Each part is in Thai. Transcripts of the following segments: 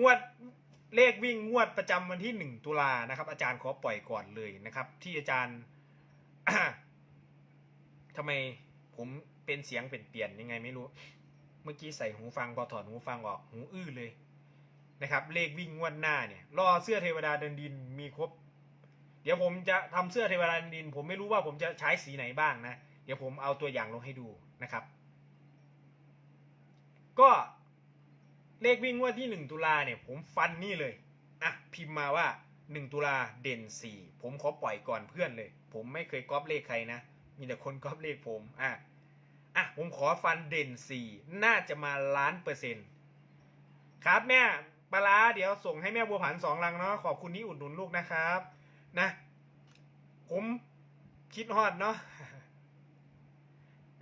งวดเลขวิ่งงวดประจำวันที่หนึ่งตุลานะครับ อาจารย์ขอปล่อยก่อนเลยนะครับ ที่อาจารย์ทำไมผมเป็นเสียงเป็นเปลี่ยนยังไงไม่รู้ เมื่อกี้ใส่หูฟังพอถอดหูฟังออกหูอื้อเลยนะครับ เลขวิ่งงวดหน้าเนี่ยรอเสื้อเทวดาเดินดินมีครบ เดี๋ยวผมจะทำเสื้อเทวดาเดินดิน ผมไม่รู้ว่าผมจะใช้สีไหนบ้างนะ เดี๋ยวผมเอาตัวอย่างลงให้ดูนะครับ ก็ เลขวิ่งงวดที่หนึ่งตุลาเนี่ยผมฟันนี่เลย อะ พิมพ์มาว่าหนึ่งตุลาเด่นสี่ผมขอปล่อยก่อนเพื่อนเลย ผมไม่เคยก๊อปเลขใครนะ มีแต่คนก๊อปเลขผม อะ อะ ผมขอฟันเด่นสี่น่าจะมาล้านเปอร์เซ็นต์ครับแม่ปลาร้าเดี๋ยวส่งให้แม่บัวผันสองลังเนาะขอบคุณที่อุดหนุนลูกนะครับ นะ ผมคิดฮอดเนาะ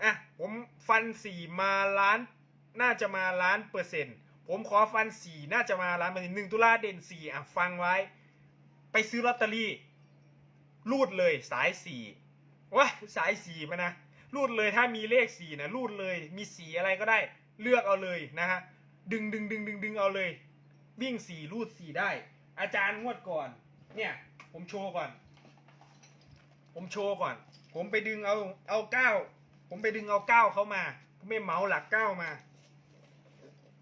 อะผมฟันสี่มาล้าน น่าจะมาล้านเปอร์เซ็นต์ ผมขอฟันสี่น่าจะมาล้านเปอร์เซ็นหนึ่งตุลาเด่นสี่อะฟังไว้ ไปซื้อลอตเตอรี่ รูดเลยสายสี่ว้าสายสี่มานะรูดเลยถ้ามีเลขสี่นะรูดเลยมีสีอะไรก็ได้ เลือกเอาเลยนะฮะดึงดึงดึงดึงดึงเอาเลย วิ่งสี่รูดสี่ได้ อาจารย์งวดก่อน เนี่ย ผมโชว์ก่อน ผมโชว์ก่อน ผมไปดึงเอาเอาเก้าผมไปดึงเอาเก้าเขามา ผมไปเหมาหลักเก้ามา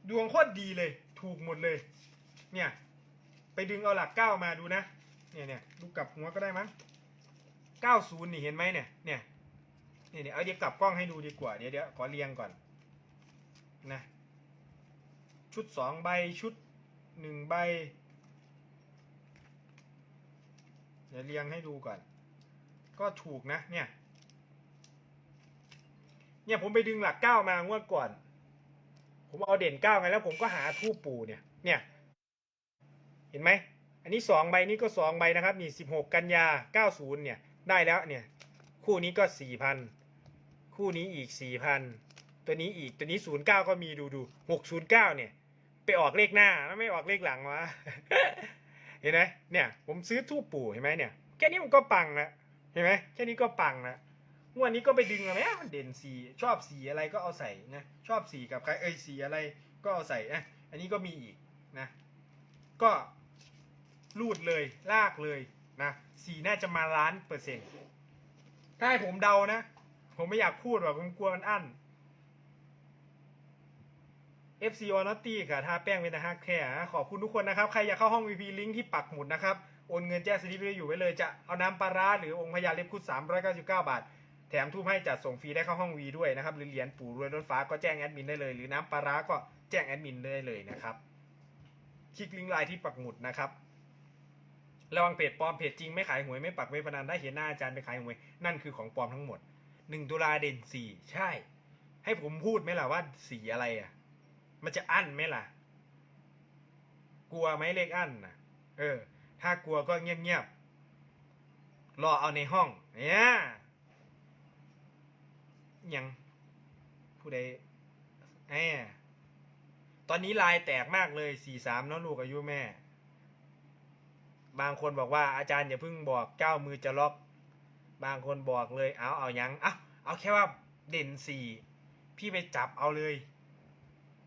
ดวงโคตรดีเลย ถูกหมดเลย เนี่ย ไปดึงเอาหลักเก้ามาดูนะ เนี่ยเนี่ยดูกลับหัวก็ได้มั้งเก้าศูนย์นี่เห็นไหมเนี่ย เนี่ยเนี่ยเนี่ยเอาเดี๋ยวกลับกล้องให้ดูดีกว่า เดี๋ยวเดี๋ยวขอเรียงก่อน นะ ชุดสองใบ ชุดหนึ่งใบ เดี๋ยวเรียงให้ดูก่อน ก็ถูกนะ เนี่ย เนี่ยผมไปดึงหลักเก้ามางวดก่อน ผมเอาเด่นเก้าไงแล้วผมก็หาทูปปู่เนี่ย เนี่ย เห็นไหม อันนี้สองใบนี้ก็สองใบนะครับ นี่สิบหกกันยาเก้าศูนย์เนี่ย ได้แล้วเนี่ย คู่นี้ก็สี่พันคู่นี้อีกสี่พันตัวนี้อีกตัวนี้ศูนย์เก้าก็มีดูดูหกศูนย์เก้าเนี่ย ไปออกเลขหน้าแล้วไม่ออกเลขหลังวะเห็นไหมเนี่ย ผมซื้อทูปปู่เห็นไหมเนี่ยแค่นี้มันก็ปังแล้วเห็นไหมแค่นี้ก็ปังแล้ว วดนี้ก็ไปดึงเอาไหมมันเด่นสีชอบสีอะไรก็เอาใส่นะชอบสีกับใครเอ้ยสีอะไรก็เอาใส่นะอันนี้ก็มีอีกนะก็รูดเลยลากเลยนะสีน่าจะมาล้านเปอร์เซ็นต์ถ้าให้ผมเดานะ ผมไม่อยากพูดหรอกผมกลัวมันอั้น FC o n o t y ค่ะทาแป้งเป็นนะฮะแค่ขอบคุณทุกคนนะครับ ใครอยากเข้าห้อง VP ลิงก์ที่ปักหมุดนะครับ โอนเงินแจ้งสลิปได้อยู่ไว้เลยจะเอาน้ำปลาร้าหรือองค์พญาเล็บคุด399 บาท แถมทูบให้จัดส่งฟรีได้เข้าห้องวีด้วยนะครับ หรือเหรียญปู่รวยรถฟ้าก็แจ้งแอดมินได้เลย หรือน้ำปลาร้าก็แจ้งแอดมินได้เลยนะครับ คลิกลิงก์ไลน์ที่ปักหมุดนะครับ ระวังเพจปลอมเพจจริงไม่ขายหวยไม่ปักเว็บพนันได้เห็นหน้าอาจารย์ไปขายหวย นั่นคือของปลอมทั้งหมดหนึ่งตุลาเด่นสี่ใช่ ให้ผมพูดไหมล่ะว่าสีอะไรอะ มันจะอั้นไหมล่ะ กลัวไหมเลขอั้นน่ะเออ ถ้ากลัวก็เงียบๆรอเอาในห้องเนี่ย ยังผู้ใดแอบตอนนี้ลายแตกมากเลยสี่สามเนาะลูกอายุแม่ บางคนบอกว่าอาจารย์อย่าเพิ่งบอกเจ้ามือจะล็อก บางคนบอกเลยเอาเอายังเอาเอาแค่ว่าเด่นสี่พี่ไปจับเอาเลย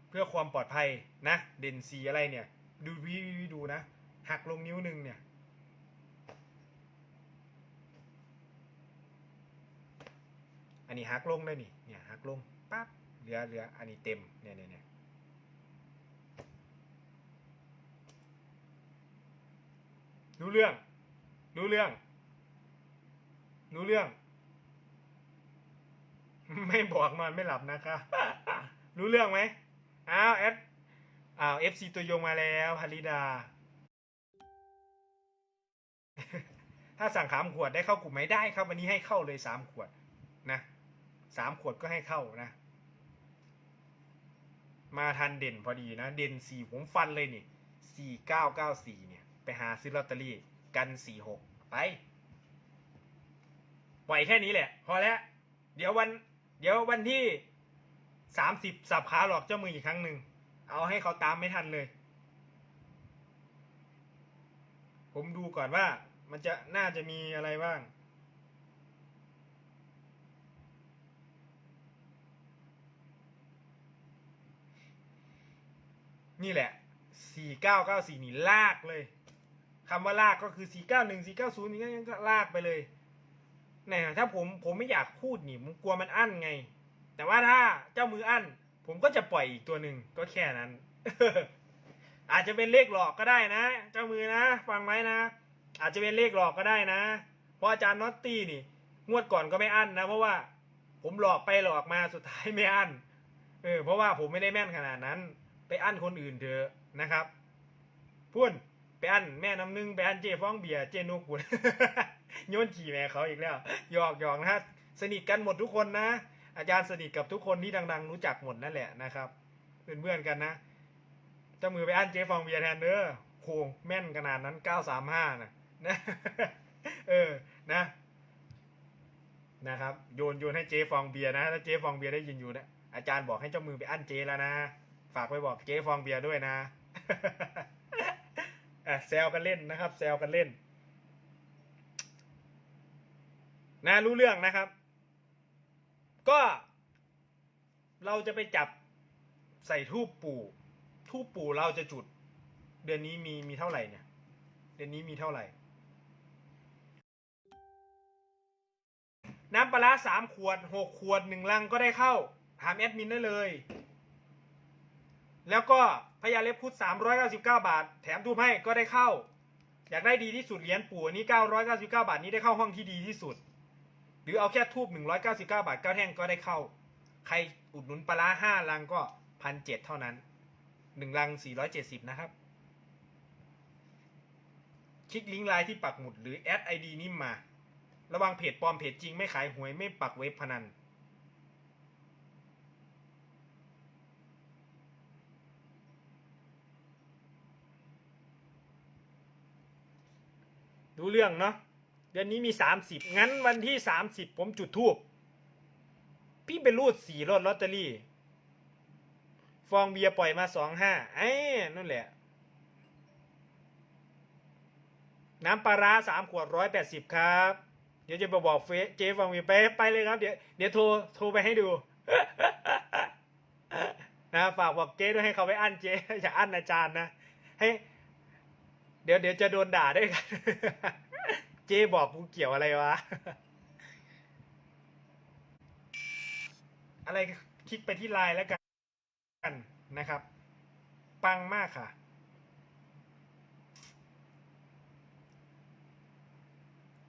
เพื่อความปลอดภัยนะ เด่นสีอะไรเนี่ย ดูวิวดูนะ หักลงนิ้วหนึ่งเนี่ย อั นนี้หักลงเลยนี่เนี่ยหักลงปั๊บเหลือเหลืออันนี้เต็มเนี่ยเนี่ยเนี่ยรู้เรื่อง รู้เรื่อง รู้เรื่อง ไม่บอกนอนไม่หลับนะครับรู้เรื่องไหมอ้าวแอดอ้าวเอฟซีตัวยงมาแล้วพาริดา ถ้าสั่งขามขวดได้เข้ากลุ่มไหมได้ครับ วันนี้ให้เข้าเลยสามขวดนะ สามขวดก็ให้เข้านะ มาทันเด่นพอดีนะ เด่นสี่ผมฟันเลยนี่สี่เก้าเก้าสี่เนี่ย ไปหาซื้อลอตเตอรี่กันสี่หกไปปล่อยแค่นี้แหละ พอแล้ว เดี๋ยววัน เดี๋ยววันที่สามสิบสับขาหลอกเจ้ามืออีกครั้งหนึ่ง เอาให้เขาตามไม่ทันเลย ผมดูก่อนว่ามันจะน่าจะมีอะไรบ้าง นี่แหละสี่เก้าเก้าสี่นี่ลากเลยคำว่าลากก็คือสี่เก้าหนึ่งสี่เก้าศูนย์นี่ก็ลากไปเลยเนี่ยถ้าผมผมไม่อยากพูดนี่ผมกลัวมันอั้นไง แต่ว่าถ้าเจ้ามืออั้น ผมก็จะปล่อยอีกตัวหนึ่งก็แค่นั้น อาจจะเป็นเลขหลอกก็ได้นะ เจ้ามือนะ ฟังไว้นะ อาจจะเป็นเลขหลอกก็ได้นะ เพราะอาจารย์น็อตตี้นี่ งวดก่อนก็ไม่อั้นนะ เพราะว่าผมหลอกไปหลอกมาสุดท้ายไม่อั้น เออ เพราะว่าผมไม่ได้แม่นขนาดนั้น ไปอั้นคนอื่นเถอะนะครับพุ่นไปอั้นแม่น้ำหนึ่งไปอั้นเจฟ้องเบียร์เจนุกบุญโยนขี่แม่เขาอีกแล้วหยอกหยอกนะฮะสนิทกันหมดทุกคนนะ อาจารย์สนิทกับทุกคนที่ดัง ๆ รู้จักหมดนั่นแหละนะครับเป็นเพื่อนกันนะเจ้ามือไปอั้นเจฟองเบียร์แทนเด้อโหแม่นขนาดนั้นเก้าสามห้านะนะเออนะนะครับโยนโยนให้เจฟองเบียร์นะถ้าเจฟองเบียร์ได้ยินอยู่นะอาจารย์บอกให้เจ้ามือไปอั้นเจแล้วนะ ฝากไปบอกเจ๊ฟองเบียร์ด้วยนะอะแซวกันเล่นนะครับ แซวกันเล่น นะรู้เรื่องนะครับ ก็ เราจะไปจับใส่ทูปปู่ ทูปปู่เราจะจุด เดือนนี้มีมีเท่าไหร่เนี่ย เดือนนี้มีเท่าไหร่ น้ำปลาร้าสามขวดหกขวดหนึ่งลังก็ได้เข้า ถามแอดมินได้เลย แล้วก็พญาเล็บพุทธสามร้อยเก้าสิบเก้าบาท แถมทูบให้ก็ได้เข้า อยากได้ดีที่สุดเหรียญปู่อันนี้เก้าร้อยเก้าสิบเก้าบาทนี้ได้เข้าห้องที่ดีที่สุด หรือเอาแค่ทูบหนึ่งร้อยเก้าสิบเก้าบาทเก้าแท่งก็ได้เข้า ใครอุดหนุนปลาร้าห้าลังก็พันเจ็ดเท่านั้นหนึ่งลังสี่ร้อยเจ็ดสิบนะครับ คลิกลิงก์ไลน์ที่ปักหมุดหรือแอดไอดีนี้มา ระวังเพจปลอมเพจจริงไม่ขายหวยไม่ปักเว็บพนัน ดูเรื่องเนาะเดือนนี้มีสามสิบงั้นวันที่สามสิบผมจุดทูบพี่ไปรูดสี่รถลอตเตอรี่ ฟองเบียร์ปล่อยมาสองห้าไอ้นั่นแหละ น้ำปลาร้าสามขวดร้อยแปดสิบครับ เดี๋ยวจะไปบอกเฟเจ๊ฟองเบียร์ไปไปเลยครับ เดี๋ยวเดี๋ยวโทรโทรไปให้ดูนะฝากบอกเจ๊ด้วยให้เขาไปอั้นเจ๊อย่าอั้นอาจารย์นะให้ เดี๋ยวเดี๋ยวจะโดนด่าด้วยกัน เจ๊บอกกูเกี่ยวอะไรวะ อะไรคลิกไปที่ไลน์แล้วกันนะครับ ปังมากค่ะ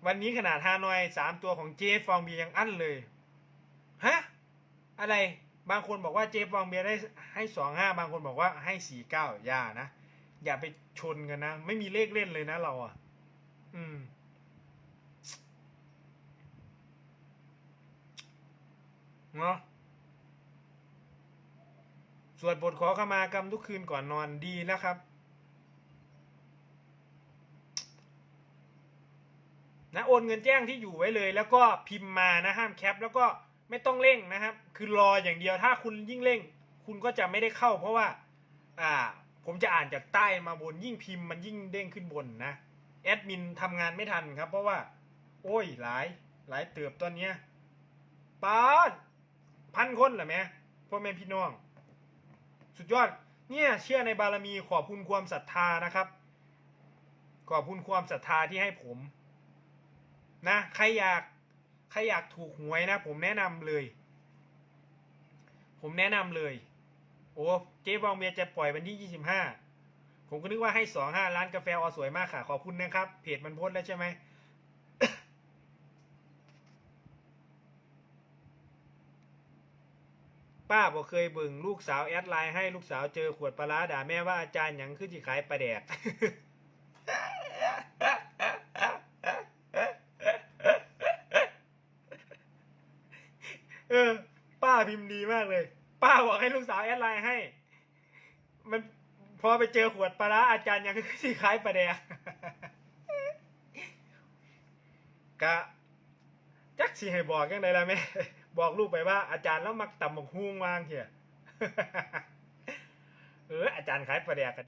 วันนี้ขนาดฮานอยสามตัวของเจฟองเบียยังอั้นเลย ฮะ อะไรบางคนบอกว่าเจฟองเบียได้ให้สองห้าบางคนบอกว่าให้สี่เก้าอย่านะ อย่าไปชนกันนะ ไม่มีเลขเล่นเลยนะเราอะ อืม เนาะสวดบทขอขมากรรมทุกคืนก่อนนอนดีนะครับนะโอนเงินแจ้งที่อยู่ไว้เลย แล้วก็พิมพ์มานะห้ามแคป แล้วก็ไม่ต้องเร่งนะครับ คือรออย่างเดียวถ้าคุณยิ่งเร่ง คุณก็จะไม่ได้เข้า เพราะว่า อ่า ผมจะอ่านจากใต้มาบนยิ่งพิมพ์มันยิ่งเด้งขึ้นบนนะแอดมินทำงานไม่ทันครับ เพราะว่า โอ้ยหลายหลายเติบตอนเนี้ยป้าดพันคนเหรอแม่พ่อแม่พี่น้อง สุดยอดเนี่ยเชื่อในบารมีขอบคุณความศรัทธานะครับ ขอบคุณความศรัทธาที่ให้ผม นะใครอยากใครอยากถูกหวยนะ ผมแนะนำเลย ผมแนะนำเลย โอ้ เจ๊บองเมียจะปล่อยวันที่ยี่สิบห้าผมก็นึกว่าให้สองห้าร้านกาแฟอสวยมากค่ะ ขอบคุณนะครับ เพจมันโพสต์แล้วใช่ไหม ป้าบอกเคยบิ่งลูกสาวแอดไลน์ให้ลูกสาวเจอขวดปลาด่าแม่ว่าอาจารย์ยังขึ้นที่ขายปลาแดกเออ ป้าพิมพ์ดีมากเลย ป้าบอกให้ลูกสาวแอดไลน์ให้ มันพอไปเจอขวดปลาร้าอาจารย์ยังขึ้นที่ขายปลาแดกกะจักสิให้บอกยังไงล่ะแม่บอกลูกไปว่าอาจารย์แล้วมักตำบักฮุ้งวางเถอะเอออาจารย์ขายปลาแดกกัน